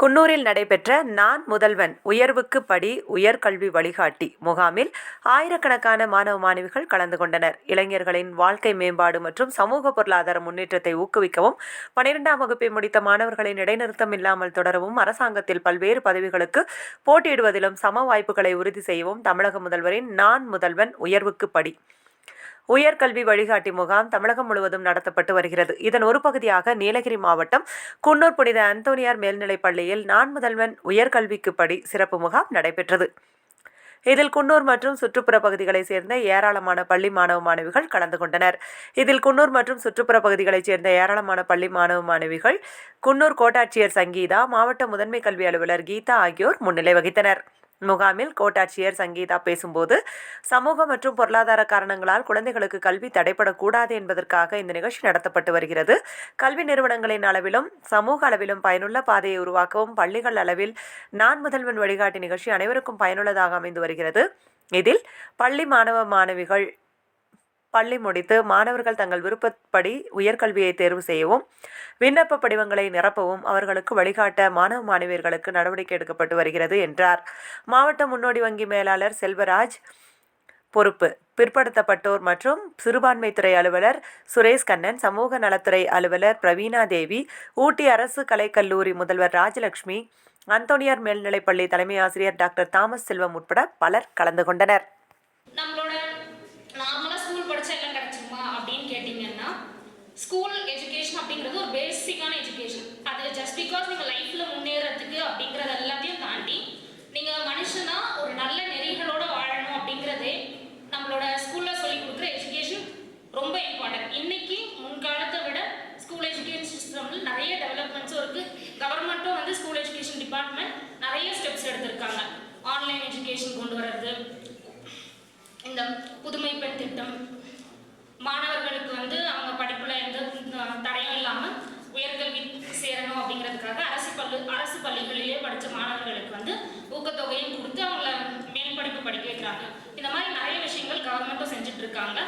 குன்னூரில் நடைபெற்ற நான் முதல்வன் உயர்வுக்கு படி உயர்கல்வி வழிகாட்டி முகாமில் ஆயிரக்கணக்கான மாணவ மாணவிகள் கலந்து கொண்டனர். இளைஞர்களின் வாழ்க்கை மேம்பாடு மற்றும் சமூக பொருளாதார முன்னேற்றத்தை ஊக்குவிக்கவும் பனிரெண்டாம் வகுப்பை முடித்த மாணவர்களின் இடைநிறுத்தம் இல்லாமல் தொடரவும் அரசாங்கத்தில் பல்வேறு பதவிகளுக்கு போட்டியிடுவதிலும் சம வாய்ப்புகளை உறுதி செய்யவும் தமிழக முதல்வரின் நான் முதல்வன் உயர்வுக்கு படி உயர்கல்வி வழிகாட்டி முகாம் தமிழகம் முழுவதும் நடத்தப்பட்டு வருகிறது. இதன் ஒரு பகுதியாக நீலகிரி மாவட்டம் குன்னூர் புனித அந்தோனியார் மேல்நிலைப் பள்ளியில் நான் முதல்வன் உயர்கல்விக்கு படி சிறப்பு முகாம் நடைபெற்றது. இதில் குன்னூர் மற்றும் சுற்றுப்புற பகுதிகளைச் சேர்ந்த ஏராளமான பள்ளி மாணவ மாணவிகள் கலந்து கொண்டனர். இதில் குன்னூர் மற்றும் சுற்றுப்புற பகுதிகளைச் சேர்ந்த ஏராளமான பள்ளி மாணவ மாணவிகள் குன்னூர் கோட்டாட்சியர் சங்கீதா மாவட்ட முதன்மை கல்வி அலுவலர் கீதா ஆகியோர் முன்னிலை வகித்தனர். முகாமில் கோட்டாட்சியர் சங்கீதா பேசும்போது சமூக மற்றும் பொருளாதார காரணங்களால் குழந்தைகளுக்கு கல்வி தடைப்படக்கூடாது என்பதற்காக இந்த நிகழ்ச்சி நடத்தப்பட்டு வருகிறது. கல்வி நிறுவனங்களின் அளவிலும் சமூக அளவிலும் பயனுள்ள பாதையை உருவாக்கவும் பள்ளிகள் அளவில் நான் முதல்வன் வழிகாட்டி நிகழ்ச்சி அனைவருக்கும் பயனுள்ளதாக அமைந்து வருகிறது. இதில் பள்ளி மாணவ மாணவிகள் பள்ளி முடித்து மாணவர்கள் தங்கள் விருப்பப்படி உயர்கல்வியை தேர்வு செய்யவும் விண்ணப்ப படிவங்களை நிரப்பவும் அவர்களுக்கு வழிகாட்ட மாணவ மாணவியர்களுக்கு நடவடிக்கை எடுக்கப்பட்டு வருகிறது என்றார். மாவட்ட முன்னோடி வங்கி மேலாளர் செல்வராஜ் பொறுப்பு. பிற்படுத்தப்பட்டோர் மற்றும் சிறுபான்மைத்துறை அலுவலர் சுரேஷ் கண்ணன் சமூக நலத்துறை அலுவலர் பிரவீணா தேவி ஊட்டி அரசு கலைக்கல்லூரி முதல்வர் ராஜலட்சுமி அந்தோனியார் மேல்நிலைப்பள்ளி தலைமை ஆசிரியர் டாக்டர் தாமஸ் செல்வம் உட்பட பலர் கலந்து கொண்டனர். ஸ்கூல் எஜுகேஷன் அப்படிங்கிறது ஒரு பேசிக்கான எஜுகேஷன் அது ஜஸ்ட் பிகாஸ் நீங்கள் லைஃப்பில் முன்னேறதுக்கு அப்படிங்கிறது எல்லாத்தையும் தாண்டி நீங்கள் மனுஷனா ஒரு நல்ல நெறிகளோட வாழணும் அப்படிங்கிறதே நம்மளோட ஸ்கூலில் சொல்லி கொடுக்குற எஜுகேஷன் ரொம்ப இம்பார்ட்டன்ட் இன்னைக்கு முன்காலத்தை விட ஸ்கூல் எஜுகேஷன் சிஸ்டமில் நிறைய டெவலப்மெண்ட்ஸும் இருக்குது கவர்மெண்ட்டும் வந்து ஸ்கூல் எஜுகேஷன் டிபார்ட்மெண்ட் நிறைய ஸ்டெப்ஸ் எடுத்திருக்காங்க. ஆன்லைன் எஜுகேஷன் கொண்டு வர்றது இந்த புதுமை பெண் திட்டம் மாணவர்களுக்கு வந்து தடையும் இல்லாம உயர்கல்வி சேரணும் அப்படிங்கிறதுக்காக அரசு பள்ளி அரசு பள்ளிகளிலேயே படிச்ச மாணவர்களுக்கு வந்து ஊக்கத்தொகையும் கொடுத்து அவங்கள மேல் படிப்பு படிக்க வைக்கிறாங்க. இந்த மாதிரி நிறைய விஷயங்கள் கவர்மெண்ட்டும் செஞ்சுட்டு இருக்காங்க.